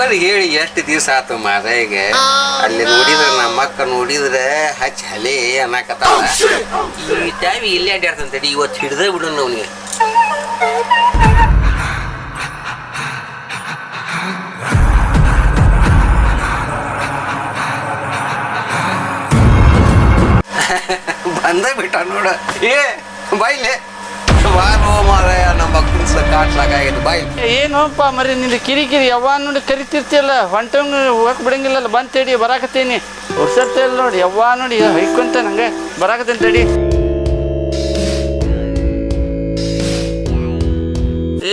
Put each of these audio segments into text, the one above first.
ಸಾವುಕಾರ ಹೇಳಿ ಎಷ್ಟು ದಿವಸ ಆತು ಮಾರಾಯಿಗೆ? ಅಲ್ಲಿ ನೋಡಿದ್ರೆ ನಮ್ಮ ಅಕ್ಕ ನೋಡಿದ್ರೆ ಹಚ್ಚ ಹಲೆ ಅನ್ನಕತ್ತಾವ ಈ ಟೈಮ್ ಇಲ್ಲೇ ಅಡ್ಡಾಡ್ತಂತಡಿ ಇವತ್ತು ಹಿಡ್ದೇ ಬಿಡೋಣ ಅವನಿಗೆ. ಬಂದೇ ಬಿಟ್ಟ ನೋಡ. ಏ ಬಾಯ್ಲೆ ಬಾರೋ ಮಾರಾಯ ನಮ್ಮ ಬಾಯ್. ಏನೋಪ್ಪ ಮರಿ ನಿಂದು ಕಿರಿಕಿರಿ ಯಾವ ನೋಡಿ ಕರಿತಿರ್ತಿಯಲ್ಲ? ಹೊಂಟಂಗ್ ಹೋಗಕ್ ಬಿಡಂಗಿಲ್ಲಲ್ಲ ಬಂದ್ ತಡಿ ಬರಾಕತ್ತೀನಿ. ವರ್ಷತ್ತಲ್ಲ ನೋಡಿ ಯಾವಾಗ ನೋಡಿ ಹೈಕೊಂತ ನಂಗೆ ಬರಾಕತ್ತೀನಿ ತಡಿ.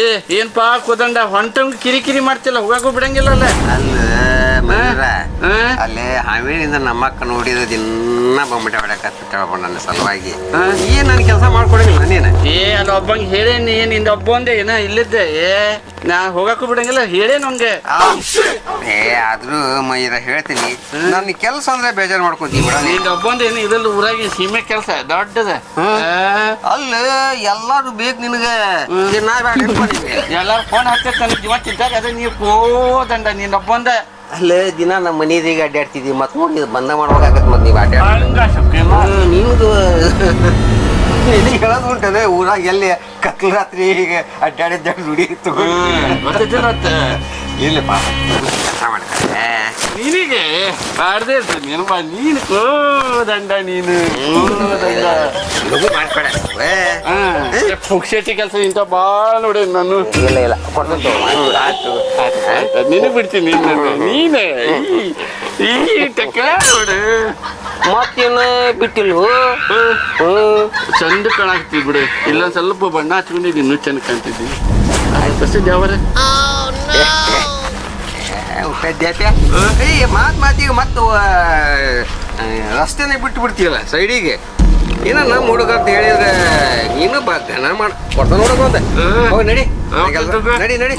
ಏ ಏನ್ಪಾ ಕುದಂಡ ಹೊಂಟಂಗ್ ಕಿರಿಕಿರಿ ಮಾಡ್ತಿಲ್ಲ ಹೋಗಕ್ಕೂ ಬಿಡಂಗಿಲ್ಲಲ್ಲ. ಅಲ್ಲ. ಮಯೂರ? ಅಲ್ಲೇ ನಮ್ಮಕ್ಕ ನಮ್ಮ ಅಕ್ಕ ನೋಡಿದ ದಿನ ಬಂಬಿಟ್ಟ ಹೊಡ್ಯಾಕತ್ತ ನನ್ನ ಸಲುವಾಗಿ? ಏನ್ ನನ್ ಕೆಲಸ ಮಾಡ್ಕೊಡಂಗಿಲ್ಲ ನೀನು? ಏ ಅಲ್ಲ ಒಬ್ಬಂಗೆ ಹೇಳೇನಿ ನಿಂದ ಒಬ್ಬ ಒಂದೇ ಏನ ಇಲ್ಲಿದ್ದೆ. ಏ ನಾ ಹೋಗಕ್ಕೂ ಬಿಡಂಗಿಲ್ಲ ಹೇಳೇ ನಂಗೆ ಏ ಆದ್ರೂ ಮೈರ ಹೇಳ್ತೀನಿ. ನನ್ನ ಕೆಲಸ ಅಂದ್ರೆ ಬೇಜಾರು ಮಾಡ್ಕೊಂತೀವಿ ಬಿಡ. ನಿಂದ ಒಬ್ಬ ಒಂದೇ ಏನು ಇದ್ರಲ್ಲಿ ಊರಾಗಿ ಸೀಮೆ ಕೆಲಸ ದೊಡ್ಡದ. ಅಲ್ಲ ಎಲ್ಲಾರು ಬೇಕು ನಿನಗೆ. ನಾ ಬ್ಯಾಡ. ಎಲ್ಲಾರು ಫೋನ್ ಹಚ್ಚಿರ್ತಾನೆ ಇವತ್ತಿದ್ದಾಗ ಅದೇ ನೀವು ಹೋದಂಡ ನೀನ್ ಒಬ್ಬಂದ ಅಲ್ಲ ದಿನ ನಮ್ಮ ಮನೆಯದೀಗ ಅಡ್ಡಾಡ್ತಿದ್ವಿ ಮತ್ತೆ ನೋಡಿ ಬಂದ ಮಾಡ್ಬೇಕಾಗತ್ತೆ ಮತ್ತೆ ನೀವು ಅಡ್ಡಾಡ ಹಂಗ ಶಕ್ತಿನಾ? ನಿಮ್ದು ಹೇಳೋದು ಉಂಟದೆ ಊರಾಗ ಎಲ್ಲಿ ಕತ್ಲ ರಾತ್ರಿ ಹೀಗೆ ಅಡ್ಡಾಡಿದ್ದಾಗ ನುಡಿ ಹ್ಮ್, ಗೊತ್ತೈತಿಲ್ಲ ಮತ್ತೆ? ಇಲ್ಲ ಪಾಪ ಕೆಲಸ ಮಾಡ್ತಾರೆ ನಿನಗೆ? ಮಾಡ್ದೇ ಇರ್ತದೆ ನೀನು ಬಾ ನೀನು ಕೋದಂಡ ನೀನು. ಕೋದಂಡ ಲಘು ಮಾಡ್ಕೊಡ ಪುಕ್ಷೇಟಿ ಕೆಲಸ ಇಂಥ ಭಾಳ ನೋಡಿ ನಾನು. ಇಲ್ಲ ಇಲ್ಲ ಕೊಡ್ತಂತ ಆಯ್ತು ನಿನಗೆ ಬಿಡ್ತೀನಿ ನಿನ್ನ ನೀನೇ. ಈ- ಟೆಕ್ಕ ನೋಡು. ಮತ್ತೇನು ಬಿಟ್ಟಿಲ್ಲ ಹ್ಞೂ ಚಂದ ಕಾಣಾಕ್ತಿ ಬಿಡು. ಇಲ್ಲ ಸ್ವಲ್ಪ ಬಣ್ಣ ಹಚ್ಕೊಂಡಿದ್ದೀನಿ ಇನ್ನೂ ಚಂದ ಕಾಣ್ತಿದ್ದೀನಿ. ಆಯ್ತು ಬಸ್ ಯಾವರ ಏಯ್ ಮಾತು ಮಾತಿಗೆ ಮತ್ತು ರಸ್ತೆನೇ ಬಿಟ್ಟು ಬಿಡ್ತೀವಲ್ಲ ಸೈಡಿಗೆ. ಏನ ನಮ್ಮ ಹುಡುಗ ಅಂತ ಹೇಳಿದ್ರೆ ನೀನು ಬಾ ದನ ಮಾಡ ಕೊಡ್ತ ನೋಡೋದು ಅಂತ ಹೋಗಿ ನಡಿ. ಕೆಲ್ಸ. ನಡಿ ನಡಿ.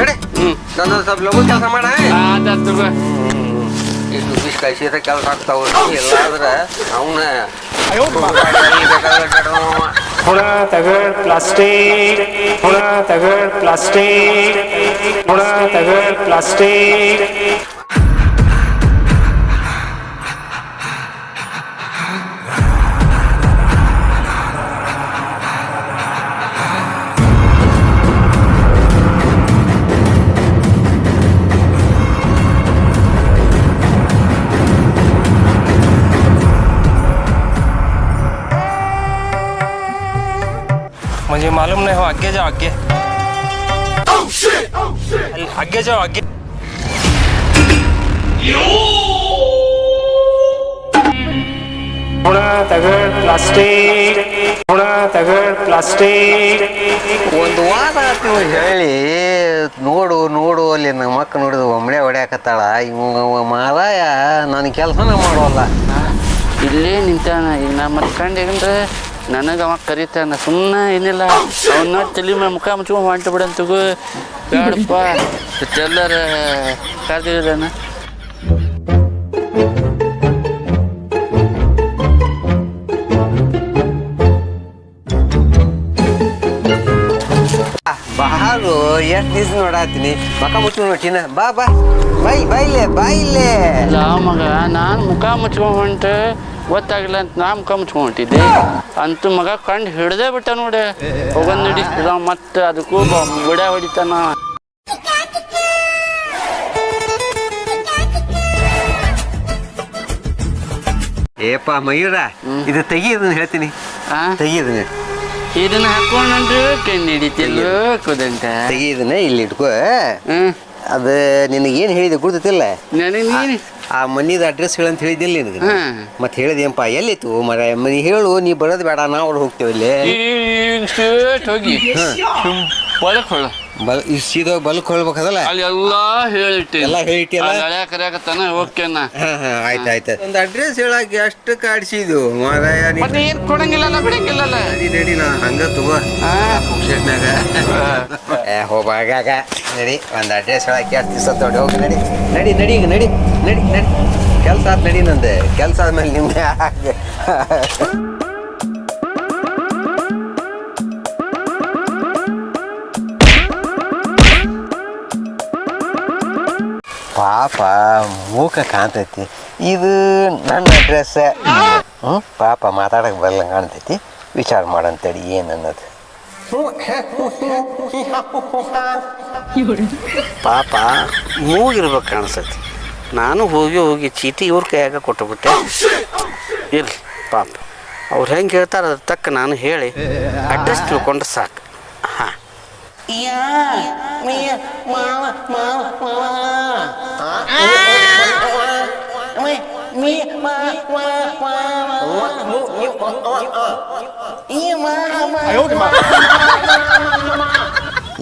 ನಡಿ. ಹ್ಞೂ ನನ್ನ ಸ್ವಲ್ಪ ಲಘು ಕೆಲಸ ಮಾಡ ಬಿಸಿ ಕಳಿಸಿದ್ರೆ ಕೆಲಸ ಆಗ್ತಾವ. ಇಲ್ಲಾದ್ರೆ ಅವನ್ನ Pune तगड़ plastic Pune तगड़ plastic Pune तगड़ plastic मालूम नहीं हो आगे जाओ आगे आगे जाओ आगे पुणा तगड़ प्लास्टिक पुणा तगड़ प्लास्टिक ಒಂದು ವಾರ ಆತು ಹೇಳಿ ನೋಡು ನೋಡು ಅಲ್ಲಿ ನಮ್ಮ ಮಕ್ಕ ನೋಡಿದ ಒಮ್ಮಳೆ ಹೊಡ್ಯಾಕತ್ತಾಳ ಇವ ಮಾರಾಯ ನನ್ನ ಕೆಲಸನ ಮಾಡೋಲ್ಲ ಇಲ್ಲೇ ನಿಂತಾನ ಈಗ ನಾ ಮತ್ಕಂಡು ಹೇಗಂದ್ರೆ ನನಗೆ ಅವ ಕರಿತಾನ ಸುಮ್ಮನೆ ಏನಿಲ್ಲ. ಅವನ್ನ ತಲೆ ಮೇಲೆ ಮುಖ ಮುಚ್ಕೊಂಡು ಹೊಂಟು ಬಿಡಂತಗು ಬೇಡಪ್ಪ. ಎಲ್ಲರ ಕರೆದಿದ್ದಾನ ಬಾರು ಎಷ್ಟು ದಿವಸ ನೋಡಾತೀನಿ ಮಕ ಮುಚ್ಕೊಂಡು ನೋಟಿನ ಬಾ ಬಾ. ಬಾಯ್ ಬಾಯ್ಲೆ ಬಾಯ್ಲೆ ಇಲ್ಲ ಮಗ ನಾನು ಮುಖ ಮುಚ್ಕೊಂಡು ಹೊಂಟೆ. ಗೊತ್ತಾಗಿಲ್ಲ ಅಂತ ನಾ ಕಮ್ಚ್ಕೊಂಡಿದ್ದೆ ಅಂತ ಮಗ ಕಂಡು ಹಿಡ್ದೇ ಬಿಟ್ಟ ನೋಡಿ. ಹೋಗನ್ ನಡಿ. ಮತ್ತೆ ಅದಕ್ಕೂ ಬಿಡ ಹೊಡಿತಾನ. ಏಪ ಮಯೂರ ಇದು ತೆಗಿ ಇದನ್ನ ಹೇಳ್ತೀನಿ ತೆಗಿಯೋದನ್ನ. ತೆಗಿ ಇದನ್ನ ಇದನ್ನ ಹಾಕೊಂಡು ಕಣ್ಣು ಹಿಡಿತಿಲ್ಲ ಕುದಂತ ತೆಗಿ ಇದನ್ನ ಇಲ್ಲಿ ಇಟ್ಕೋ. ಹ್ಮ್ ಅದು ನಿನಗೇನು ಹೇಳಿದೆ ಗುರ್ತತಿಲ್ಲ ನನಗೆ ನೀನು ಆ ಮನಿದ ಅಡ್ರೆಸ್ ಹೇಳಂತ ಹೇಳಿದಿಲ್ಲ ನಿನಗೆ ಹ್ಮ್. ಮತ್ತೆ ಹೇಳಿದೆಯಪ್ಪ ಎಲ್ಲಿತ್ತು ಮರ ಮನಿ ಹೇಳು ನೀ ಬರೋದು ಬೇಡ ನಾವು ಹೋಗ್ತೇವೆ ಇಲ್ಲಿ ಈಗ ಸ್ಟ್ರೇಟ್ ಹೋಗಿ ಒಳಗೆ ಹೊಳ ಬಲ್ ಈ ಸೀದಾ ಬಲ್ಕ್ ಹೊಳ್ಬೇಕದಲ್ಲ? ಅಲ್ಲಿ ಎಲ್ಲಾ ಹೇಳಿಟ್ಟಿ ಎಲ್ಲ ಹೇಳಿಟ್ಟಿಯಲ್ಲ? ಹಳೆ ಕರೆಯಕತ್ತಾನ ಓಕೆನ ಹಾ ಹಾ ಆಯ್ತು ಆಯ್ತು. ಒಂದು ಅಡ್ರೆಸ್ ಹೇಳಕ್ಕೆ ಎಷ್ಟು ಕಾಡ್ಸಿದ್ದು ಮಾರಾಯ ನೀ ಮತ್ತೆ ಏನ್ ಕೊಡಂಗಿಲ್ಲಲ್ಲ ಬಿಡಂಗಿಲ್ಲಲ್ಲ. ನಡಿ ನಡಿ ನಾ ಹಂಗ ತಗೋ. ಪುಕ್ಷಟ್ನಾಗ ಏ ಹೋಗಾಗ ನಡಿ ಒಂದು ಅಡ್ರೆಸ್ ಹೇಳಕ್ಕೆ ಎಷ್ಟು ದಿವಸ ತೊಡಿ ಹೋಗಿ ನಡಿ. ನಡಿ ನಡಿ ಈಗ ನಡಿ ನಡಿ ನಡಿ. ಕೆಲಸ ಆತ್ ನಡಿ ನಂದು. ಕೆಲಸ ಆದ್ಮೇಲೆ ನಿಮ್ಗೆ ಪಾಪ, ಮೂಕ ಕಾಣ್ತೈತಿ. ಇದು ನನ್ನ ಅಡ್ರೆಸ್ ಹ್ಞೂ ಪಾಪ ಮಾತಾಡಕ್ಕೆ ಬರಲ್ಲ ಕಾಣ್ತೈತಿ. ವಿಚಾರ ಮಾಡಂತೇಳಿ ಏನು ಅನ್ನೋದು ಪಾಪ, ಮೂಗಿರ್ಬೇಕು ಕಾಣಿಸ್ತೈತಿ ನಾನು ಹೋಗಿ ಹೋಗಿ ಚೀಟಿ ಇವ್ರ ಕೈಯಾಗ ಕೊಟ್ಟುಬಿಟ್ಟೆ. ಇರ್ಲಿ, ಪಾಪ. ಅವ್ರು ಹೆಂಗೆ ಹೇಳ್ತಾರೆ ಅದ್ರ ತಕ್ಕ ನಾನು ಹೇಳಿ, ಅಡ್ರೆಸ್ ತಿಳ್ಕೊಂಡ್ರೆ ಸಾಕು.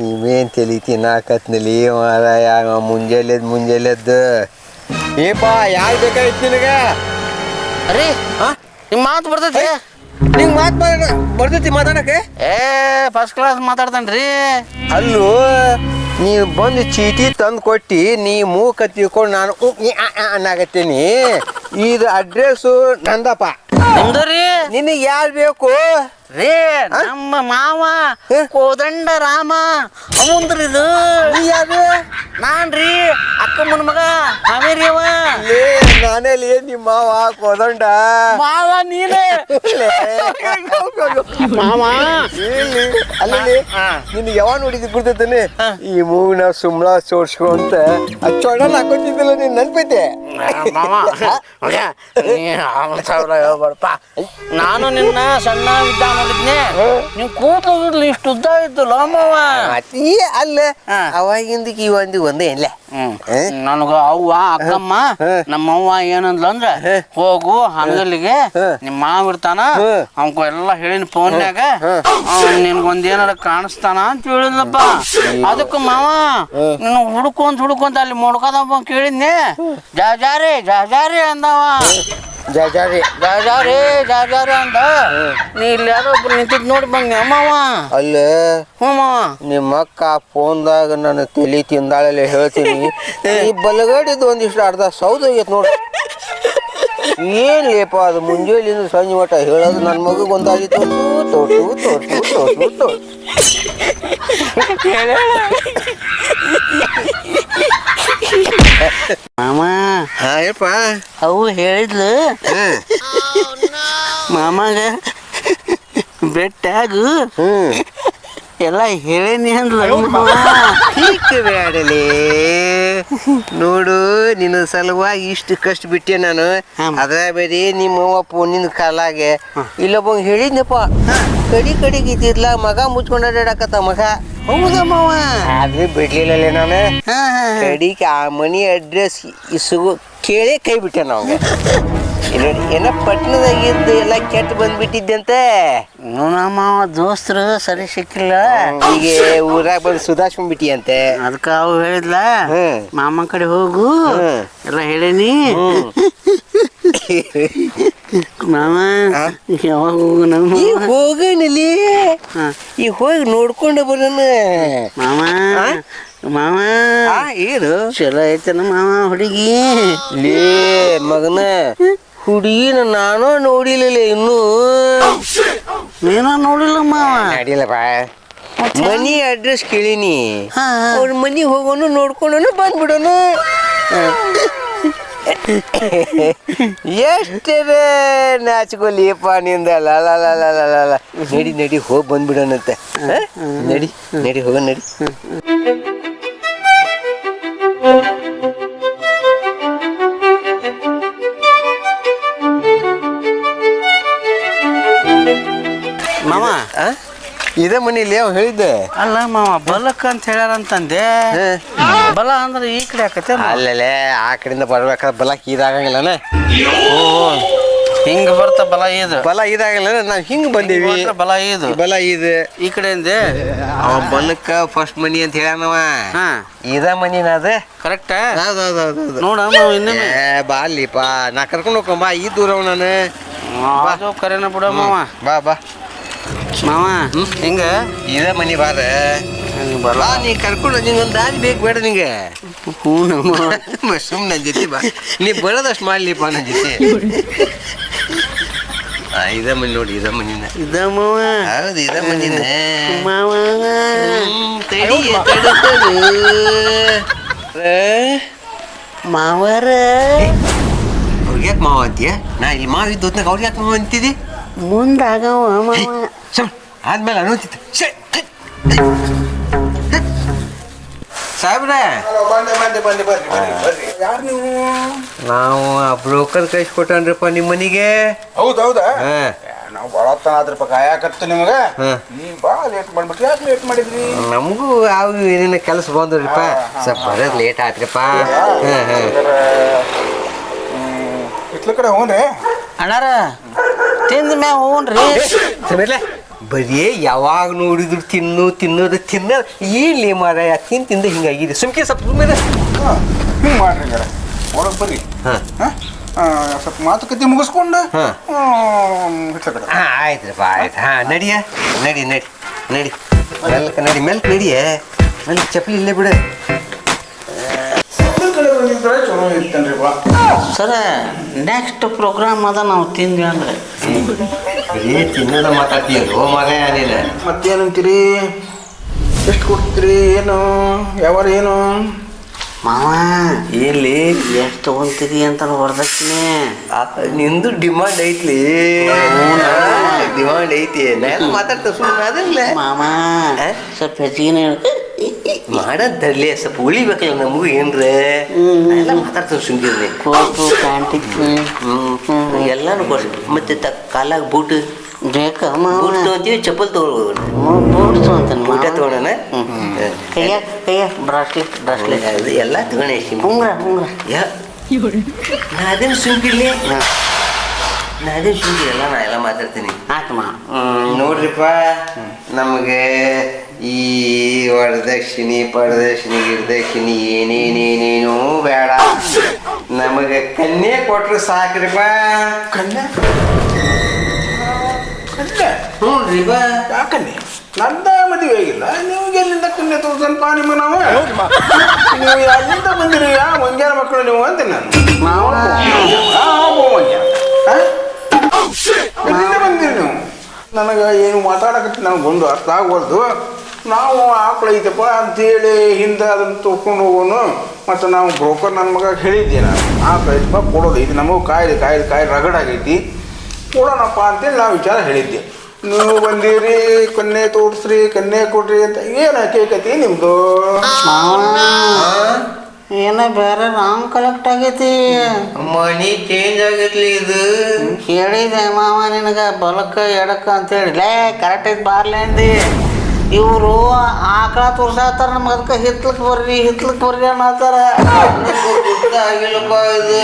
ಇವೇನು ತಲಿ ತಿನ್ನಾಕತ್ನಲ್ಲಿ ಮಾರಾಯ ಅವ ಮುಂಜಾನೆದ್ದು ಏಪಾ ಯಾರು ಬೇಕಾಗಿತ್ತು ನಿನಗೆ? ಹಾ ನಿಮ್ಮ ಮಾತು ಬರ್ತೈತಿ. ನಿಂಗೆ ಮಾತು ಬರ್ತೈತಿ ಮಾತಾಡಕ್ಕೆ? ಏ ಫಸ್ಟ್ ಕ್ಲಾಸ್ ಮಾತಾಡ್ತಾನೆ ರೀ ಅಲ್ಲೂ ನೀ ಬಂದು ಚೀಟಿ ತಂದು ಕೊಟ್ಟು ನೀ ಮೂಕ ತಿಳ್ಕೊಂಡು ನಾನು ಅನ್ನಾಗತ್ತೀನಿ. ಇದು ಅಡ್ರೆಸ್ಸು ನಂದಪ್ಪ. ನಿಮ್ದು ರೀ? ನಿನಗೆ ಯಾರು ಬೇಕು? ರೇ ನಮ್ಮ ಮಾವ ಕೋದಂಡ ರಾಮ. ಅವಂದ್ರಿ ಇದು ಯಾರು? ನಾನ್ರಿ ಅಕ್ಕಮ್ಮನ ಮಗ ಹಾವೇರಿ ಅವ ಲೇ ನಾನೇ ಲೇ ನಿಮ್ಮ ಮಾವ ಕೋದಂಡ. ಮಾವ ನೀನೇ. ಮಾವ. ಇಲ್ಲಿ ಅಲ್ಲಿ ನಿನ್ನ ಯಾವ ನೋಡಿದ್ ಗುರ್ತೈತಾನೆ? ಈ ಮೂವಿನ ಸುಮ್ಳ ಸೋಡ್ಸ್ಕೊಂತ ಅಂತ ಚೊಡಲ್ ಹಾಕೋತಿದ್ದಿಲ್ಲ ನೀನ್ ನೆನ್ಪೈತೆ? ಮಾವ. ಸಾವಿರ ಹೇಳ್ಬೇಡಪ್ಪ ನಾನು ನಿನ್ನ ಸಣ್ಣ ಇದ್ದ ನೋಡಿದ್ನೆ ನೀವು ಕೂತೋಗಿರ್ಲಿ ಇಷ್ಟು ಉದ್ದ ಇದ್ದು ಮಾವ ಅತಿ ಅಲ್ಲ ಹಾ. ಅವಾಗಿಂದಕ್ಕೆ ಈ ಒಂದು ಒಂದೇ ಇಲ್ಲ? ನನಗ ಅವ್ವ ಅಕ್ಕಮ್ಮ. ನಮ್ಮವ್ವ ಏನಂದ್ಲ ಅಂದ್ರ ಹೋಗು ಹಂಗಲ್ಲಿಗೆ. ನಿಮ್ಮ ಮಾವ ಇರ್ತಾನ ಹೇ. ಅವ್ಕ ಎಲ್ಲ ಹೇಳಿನ ಫೋನ್ಯಾಗ ನಿನ್ಗೊಂದೇನಾರ ಕಾಣಿಸ್ತಾನ ಅಂತ ಹೇಳಿದ್ಲಪ್ಪ ಅದಕ್ಕ ಮಾವ ನೀನು ಹುಡ್ಕೊಂತ ಹುಡ್ಕೊಂತ ಅಲ್ಲಿ ಮೊಡ್ಕದಪ್ಪ ಕೇಳಿದ್ನೆ. ಜಾಜಾರಿ ಜಾಜಾರಿ ಅಂದವ. ಜಾಜಾರಿ ಜಾಜಾರಿ ಜಾಜಾರಿ ಅಂದ. ನೀ ಇಲ್ಲಿ ಯಾರೋ ಒಬ್ರು ನಿಂತಿದ್ ನೋಡಿ ಬಂದೆ ಮಾವ ಅಲ್ಲ? ಹ್ಞೂ ಮಾವ ನಿಮ್ಮ ಅಕ್ಕ ಫೋನ್ದಾಗ ನನ್ನ ತಲೆ ತಿಂದಾಳಲ್ಲ ಹೇಳ್ತೀನಿ. ಈ ಬಲಗಡಿದು ಒಂದಿಷ್ಟು ಅರ್ಧ ಸೌದು ಆಗೈತೆ ನೋಡಿ. ಏನ್ ಲೇಪ ಅದು? ಮುಂಜಾನೆಯಿಂದ ಸಂಜೆ ಮಟ್ಟ ಹೇಳೋದು ನನ್ನ ಮಗು ಒಂದಾಗಿತ್ತು. ತೋಟು ತೋಟು ತೋಟು ತೋಟು ಮಾಮ. ಹಾ ಅವು ಹೇಳಿದ್ಲು. ಹ್ಮ್ ಮಾಮಾಗ ಬೆಟ್ಟಾಗು. ಹ್ಮ್ ಎಲ್ಲ ಹೇಳೇನಿ ಅಂದ್ಲು. ಹೀಗೆ ಬೇಡಲೇ ನೋಡು ನಿನ್ನ ಸಲುವಾಗಿ ಇಷ್ಟು ಕಷ್ಟ ಬಿಟ್ಟೆ ನಾನು. ಹ್ಮ್. ಅದ್ರ ಬೇರೆ ನಿಮ್ಮ ಅಪ್ಪ ನಿನ್ನ ಕಾಲಾಗೆ. ಇಲ್ಲೊಬ್ಬ ಹೇಳಿದ್ನಪ್ಪ. ಕಡಿ ಕಡಿಗೆ ಇದ್ದಿದ್ಲ ಮಗ ಮುಚ್ಕೊಂಡು ಅಡ್ಡಾಡಕತ್ತ ಮಗ ಹೌದಮ್ಮವ ಆದ್ರೆ ಬಿಡ್ಲಿಲ್ಲಲೇ ನಾನು. ಕಡಿಗೆ ಆ ಮನಿ ಅಡ್ರೆಸ್ ಇಸುಗು ಕೇಳೇ ಕೈ ಬಿಟ್ಟೆ ನಾವು. ಇಲ್ಲ ಏನೋ ಪಟ್ಟಣದಾಗಿದ್ದು ಎಲ್ಲ ಕೆಟ್ಟ ಬಂದ್ಬಿಟ್ಟಿದ್ದಂತೆ. ನಮ್ಮ ದೋಸ್ತರು ಸರಿ ಸಿಕ್ಕಿಲ್ಲ. ಈಗ ಊರಾಗ ಬಂದು ಸುಧಾಶ್ ಅಂತೆ ಅದಕ್ಕೆ ಅವು ಹೇಳಿದ್ಲ. ಮಾಮನ ಕಡೆ ಹೋಗು ಎಲ್ಲ ಹೇಳೇನಿ. ಮಾಮ? ಯಾವಾಗ ಹೋಗು ನಮ್ಮ ಈಗ ಹೋಗಣಲಿ ಈಗ ಹೋಗಿ ನೋಡ್ಕೊಂಡು ಬರೋಣ. ಮಾಮ ಆ, ಏನು? ಚಲೋ ಐತನ ಮಾವ ಹುಡುಗಿ. ಲೇ ಮಗನ ಹುಡುಗಿನ ನಾನು ನೋಡಿಲ್ಲ ಇನ್ನೂ. ನೀನ ನೋಡಿಲ್ಲ ಮಾವ. ಅಡಿಲ್ಲ ಬಾ ಮನಿ ಅಡ್ರೆಸ್ ಕೇಳೀನಿ. ಅವ್ರ ಮನಿ ಹೋಗೋನು ನೋಡ್ಕೊಂಡು ಬಂದ್ಬಿಡೋನು. ಎಷ್ಟೇ ನಾಚ್ಕೊಲಿಯಪ್ಪ ನಿಂದ. ನಡಿ ನಡಿ ಹೋಗಿ ಬಂದ್ಬಿಡೋಣಂತೆ? ನಡಿ ನಡಿ ಹೋಗೋಣ ನಡಿ. ಇದೇ ಮನೇಲಿ ಅವ್ ಹೇಳಿದ್ದೆ. ಅಲ್ಲ ಮಾವ ಬಲಕ್ ಅಂತ ಹೇಳ್ಯಾರಂತಂದೆ. ಬಲ ಅಂದ್ರೆ ಈ ಕಡೆ ಆಕತೆ ಅಲ್ಲೇ ಆ ಕಡೆಯಿಂದ ಬರ್ಬೇಕಾದ್ರೆ ಬಲಕ್ ಇದಾಗಂಗಿಲ್ಲನ ಓ ಹಿಂಗ ಬರ್ತ ಬಲ ಇದು ಬಲ ಇದಾಗಲ್ಲ ನಾವ್ ಹಿಂಗ್ ಬಂದೀವಿ. ಬಲ ಇದು ಬಲ ಇದು ಈ ಕಡೆಯಿಂದ ಅವ ಬಲಕ್ಕ ಫಸ್ಟ್ ಮನಿ ಅಂತ ಹೇಳ್ಯಾನವ. ಹಾ. ಇದ ಮನಿನ ಅದ. ಕರೆಕ್ಟ್ ನೋಡ ಇನ್ನೊಮ್ಮೆ. ಬಾ ಅಲ್ಲಿಪ್ಪ ನಾ ಕರ್ಕೊಂಡು ಹೋಗ್ಕೊಂಬ ಈ ದೂರ ನಾನು ಕರೆನ ಬಿಡಮ್ಮ ಮಾವ. ಬಾ ಬಾ. ಮಾವ ಹಿಂಗ? ಇದ ಮನಿ ಬಾರ. ಹಿಂಗ್ ಬಲ ಬಾ ನೀ ಕರ್ಕೊಂಡು ನಿಂಗೊಂದು ದಾರಿ ಬೇಕು ಬೇಡ ನಿಂಗೆ. ಹ್ಞೂ ನಮ್ಮ ಸುಮ್ಮನೆ ನನ್ನ ಜೊತೆ ಬಾ. ನೀ ಬರೋದಷ್ಟು ಮಾಡ್ಲಿಪ್ಪ ನನ್ನ ಜೊತೆ. ಇದ ಮನಿ ನೋಡಿ ಇದ ಮನಿನ. ಇದ ಮಾವ. ಹೌದು ಇದ ಮನಿನ. ಮಾವ. ತಡಿ. ಮಾವರ. ಅವ್ರಿಗೆ ಯಾಕೆ ಮಾವ ಅಂತೀಯ? ನಾ ಇಲ್ಲಿ ಮಾವ ಇದ್ದೋತ್ನಾಗ ಅವ್ರಿಗೆ ಯಾಕೆ ಮಾವ ಅಂತಿದ್ದಿ ಮುಂದಾಗವ ಮಾವ ಆದ್ಮೇಲೆ ಅನ್ನೋತಿತ್ತು ಸಾಹೇಬ್ರೆ. ಯಾರು ನೀವು? ನಾವು ಆ ಬ್ರೋಕರ್ ಕಳಿಸ್ಕೊಟ್ಟನ್ರಪ್ಪ ನಿಮ್ಮ ಮನೆಗೆ ಹೌದೌದಾ ಹಾ. ನಾವು ಭಾಳ ಹೊತ್ತ ಆದ್ರಪ್ಪ ಕಾಯಕತ್ತು ನಿಮಗೆ. ನೀವು ನೀ ಭಾಳ ಲೇಟ್ ಮಾಡ್ಬಿಟ್ರಿ. ಯಾಕೆ ಲೇಟ್ ಮಾಡಿದ್ರಿ? ನಮಗೂ ಯಾವ ಏನೇನ ಕೆಲಸ ಬಂದ್ರಿಪ್ಪ. ಸ್ವಲ್ಪ ಬರೋದು ಲೇಟ್ ಆತ್ರಿಪ್ಪ. ಇತ್ಲ ಕಡೆ ಹೋಗ್ರಿ ಅಣ್ಣಾರ. ತಿಂದ ಮ್ಯಾಗ ಹೋಗ್ರಿ ಸಮೀರ್ಲೆ ಬರೀ ಯಾವಾಗ ನೋಡಿದ್ರು ತಿನ್ನು ತಿನ್ನೋದು ತಿನ್ನೋದು ಇಲ್ಲಿ ಮಾರ ತಿನ್ ತಿಂದ ಹಿಂಗಾಗಿದೆ. ಸುಮ್ಕೆ ಸ್ವಲ್ಪ ಸುಮ್ಮನೆ ಹಾಂ ಹಿಂಗೆ ಮಾಡ್ರಿ ಹಂಗಾರೆ. ಒಳಗೆ ಬರ್ರಿ. ಹಾಂ. ಹಾಂ? ಸ್ವಲ್ಪ ಮಾತುಕತೆ ಮುಗಿಸ್ಕೊಂಡು ಹಾಂ. ಆಯ್ತ್ರಪ್ಪ ಆಯ್ತು. ಹಾಂ ನಡಿಯ. ನಡಿ ನಡಿ ನಡಿ. ಮೆಲ್ಕ ನಡಿ ಮೆಲ್ಕ ನಡಿಯ. ಮೆಲ್ಕ ಚಪ್ಪಲಿ ಇಲ್ಲೇ ಬಿಡು. ಬಂದಿದ್ರೆ ಚಲೋ ಇರ್ತನ್ರಿ ಬಾ ಸರ ನೆಕ್ಸ್ಟ್ ಪ್ರೋಗ್ರಾಮ್ ಅದ ನಾವು ತಿಂದ್ವಿ ಅಂದ್ರೆ. ಬರೀ ತಿನ್ನೋದ ಮಾತಾಡ್ತೀಯ ಓ ಮಗ ನೀನು ಮತ್ತೇನಂತೀರಿ? ಎಷ್ಟು ಕೊಡ್ತೀರಿ ಏನು ಯಾವಾರ ಏನು? ಮಾವ ಇಲ್ಲಿ ಎಷ್ಟು ತಗೊಂತೀರಿ ಅಂತ ವರದಕ್ಷಿಣೆ. ನಿಂದು ಡಿಮಾಂಡ್ ಐತ್ಲಿ. ಡಿಮಾಂಡ್ ಐತಿ. ನಾನು ಮಾತಾಡ್ತಾ ಸುಮ್ಮನೆ ಅದಲ್ಲ? ಮಾಮ ಆ? ಸ್ವಲ್ಪ ಹೆಚ್ಚಿಗೆ ಮಾಡದ್ದರ್ಲಿ ಸ್ವಲ್ಪ ಉಳಿಬೇಕಲ್ಲ ನಮಗೂ ಏನ್ರ? ಎಲ್ಲ ಮಾತಾಡ್ತಾವ ಸುಮ್ಕಿರ್ಲಿ ಕೋಟು ಪ್ಯಾಂಟಿಕ್ ಹ್ಮ್. ಎಲ್ಲಾನು ಕೊಡ್ಸಿ ಮತ್ತೆ ತ ಕಾಲಾಗ ಬೂಟ್ ಬೇಕ ಮಾವ ಬೂಟ್ ತಗೊಂತೀವಿ ಚಪ್ಪಲ್ ತಗೊಳ್ಬೋದು ಬೋಡ್ಸು ಅಂತ ಊಟ ತಗೊಳೋಣ ಕೈಯ ಕೈಯ ಬ್ರಾಸ್ಲೆಟ್ ಬ್ರಾಸ್ಲೆಟ್ ಎಲ್ಲ ತಗೊಂಡೆ ಉಂಗ್ರ ಉಂಗ್ರ. ಯಾ? ನಾ ಅದೇನು ಸುಮ್ಕಿರ್ಲಿ ನಾ ಅದೇನು ಸುಮ್ಕಿರಲ್ಲ ನಾ ಎಲ್ಲ ಮಾತಾಡ್ತೀನಿ. ಆತ್ಮ ನೋಡ್ರಿಪ್ಪ. ನಮಗೆ ಈ ವರದಕ್ಷಿಣಿ ಪರದಕ್ಷಿಣಿ ಗಿರದಕ್ಷಿಣಿ ಏನೇನೇನೇನೂ ಬೇಡ. ನಮಗೆ ಕನ್ಯೆ ಕೊಟ್ರು ಸಾಕ್ರಿಪ್ಪ. ಕನ್ಯಾ? ಹ್ಞೂ ರೀಪ ಯಾಕನ್ನಿ ನಂದ ಮದುವೆ ಆಗಿಲ್ಲ. ನಿಮ್ಗೆ ಎಲ್ಲಿಂದ ಕನ್ಯೆ ತೋರ್ಸಲ್ಪ ನಿಮ್ಮ ನಾವು? ನೀವು ಎಲ್ಲಿಂದ ಬಂದಿರಿ? ಯಾ ಮಂಗ್ಯಾರ ಮಕ್ಕಳು ನೀವು ಅಂತ ನಾನು. ನಾವು ಮಂಗ್ಯ ಎಲ್ಲಿಂದ ಬಂದಿರಿ ನೀವು? ನನಗೆ ಏನು ಮಾತಾಡಕತ್ತಿ ನನಗೆ ಒಂದು ಅರ್ಥ ಆಗ್ಬಾರ್ದು ನಾವು ಆಕಳು ಐತಪ್ಪ ಅಂತೇಳಿ ಹಿಂದೆ ಅದನ್ನು ತೊಗೊಂಡು ಹೋಗೋನು. ಮತ್ತು ನಾವು ಬ್ರೋಕರ್ ನನ್ನ ಮಗ ಹೇಳಿದ್ದೆ ನಾನು. ಆಕಳು ಐತಪ್ಪ ಕೊಡೋದು ಇದು ನಮಗೂ ಕಾಯಿಲೆ ಕಾಯಿಲೆ ಕಾಯಿಲೆ ರಗಡಾಗೈತಿ ಕೊಡೋಣಪ್ಪ ಅಂತೇಳಿ ನಾವು ವಿಚಾರ ಹೇಳಿದ್ದೆ. ನೀವು ಬಂದಿರಿ ಕನ್ನೆ ತೋರಿಸ್ರಿ ಕನ್ನೆ ಕೊಡ್ರಿ ಅಂತ ಏನು ಕೇಕತಿ ನಿಮ್ಮದು ಏನೋ ಏನ ಬೇರೆ ರಾಂಗ್ ಕಲೆಕ್ಟ್ ಆಗೈತಿ? ಮನಿ ಚೇಂಜ್ ಆಗೈತ್ಲಿ ಇದು. ಹೇಳಿದೆ ಮಾವ ನಿನಗ ಬಲಕ್ಕ ಎಡಕ್ಕ ಅಂತೇಳಿ. ಲೇ ಕರೆಕ್ಟ್ ಐತಿ ಬಾರ್ಲೆ ಅಂದಿ. ಇವರು ಆಕಳ ತೋರ್ಸಾತಾರ ನಮ್ಗೆ ಅದಕ್ಕೆ ಹಿತ್ಲಕ್ ಬರ್ರಿ ಹಿತ್ಲಕ್ ಬರ್ರಿ ಅನ್ನತ್ತಾರ ಆಗಿಲ್ಲಪ್ಪ ಇದು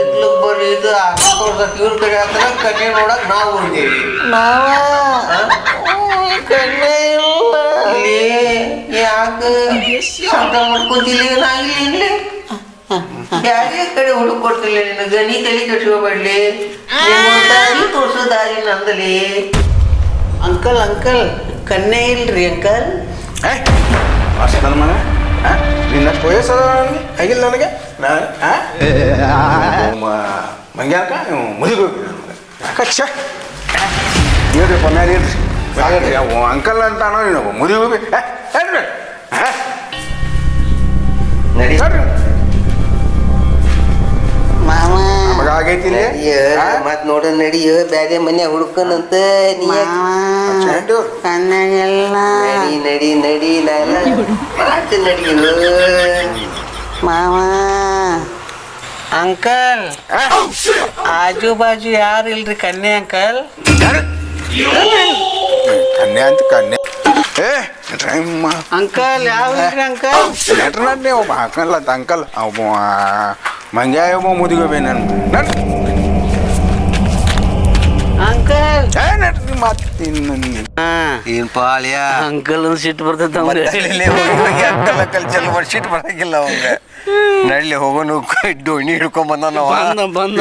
ಇಟ್ಲಕ್ ಬರ್ರಿ ಇದು ಆಕಳ ತೋರ್ಸಕ್ ಇವ್ರ ಕಡೆ ಆತರ ಕಣ್ಣೆ ನೋಡಕ್ ನಾವು ಹೋಗ್ತೀವಿ ಮಾವ ಕಣ್ಣೇ ಇಲ್ಲ. ಯಾಕೆ? ಸಂತ ಮಾಡ್ಕೊಂತಿಲ್ಲ ನಾ ಇಲ್ಲಿ ಇಲ್ಲಿ. ಬ್ಯಾರೆ ಕಡೆ ಹುಡುಕ್ ಕೊಡ್ತಿಲ್ಲ ನಿನಗೆ ನೀ ತಲೆ ಕಟ್ಕೋಬೇಡ್ಲಿ ನಿಮ್ಮ ದಾರಿ ತೋರ್ಸೋ ದಾರಿ ನಂದಲಿ. Uncle uncle. ಕನ್ಯೆ ಇಲ್ರಿ ಅಂಕಲ್ ಅಷ್ಟ ನನ್ನ ಮನೆ ನಿನ್ನಷ್ಟು ವಯಸ್ಸದ ನನಗೆ? ಆಗಿಲ್ಲ ನನಗೆ ನಾನು ಮಂಗ್ಯಾಕ ನೀವು ಮದುವೆ ಹೋಗಿರಿ ನನಗೆ ಯಾಕಚ್ಚ ಹೇಳ್ರಿ ಹೇಳ್ರಿ? ಹೇಳ್ರಿ? ಅವ ಅಂಕಲ್ ಅಂತ ಅನ್ನೋ ನೀನು ಮದುವೆ ಹೋಗಿ ಹೇಳ್ರಿ. ನಡಿ. ಆಗೈತಿ ಮತ್ ನೋಡ ನಡಿಯ ಬ್ಯಾರೆ ಮನೆ ಹುಡುಕನಂತ ನೀ ಚಂಡು ನಡಿ. ನಡಿ ನಡಿ ನಡಿ ಮಾವ ಅಂಕಲ್. ಆಜು ಬಾಜು ಯಾರು ಇಲ್ರಿ ಕನ್ಯೆ ಅಂಕಲ್? ಕನ್ಯೆ ಅಂತ ಕನ್ಯೆ. ಏ ಅಂಕಲ್ ಯಾವ ಅಂಕಲ್? ಲೆಟ್ರ್ ಒಬ್ಬ ಅಂಕಲ್ ಅಂತ ಅಂಕಲ್. ಒಬ್ಬ ಮಂಗ್ಯ ಒಬ್ಬ ಮುದಿಗೋಬೆ ನಾನು ನಡ್ ಅಂಕಲ್! ಹಾ. ಏನ್ ಪಾಳ್ಯ? ಅಂಕಲ್ ಒಂದು ಸಿಟ್ಟು ಬರ್ತೈತೆ ಅಂಕಲ್ ಅಂಕಲ್ ಚಲ್ ಬರ್ಸಿಟ್ ಬರಂಗಿಲ್ಲ ಅವಂಗ ನಡ್ಲಿ ಹೋಗೋನು ಡೋಣಿ ಹಿಡ್ಕೊಂಡ್ ಬಂದ ನಾವ ಬಂದ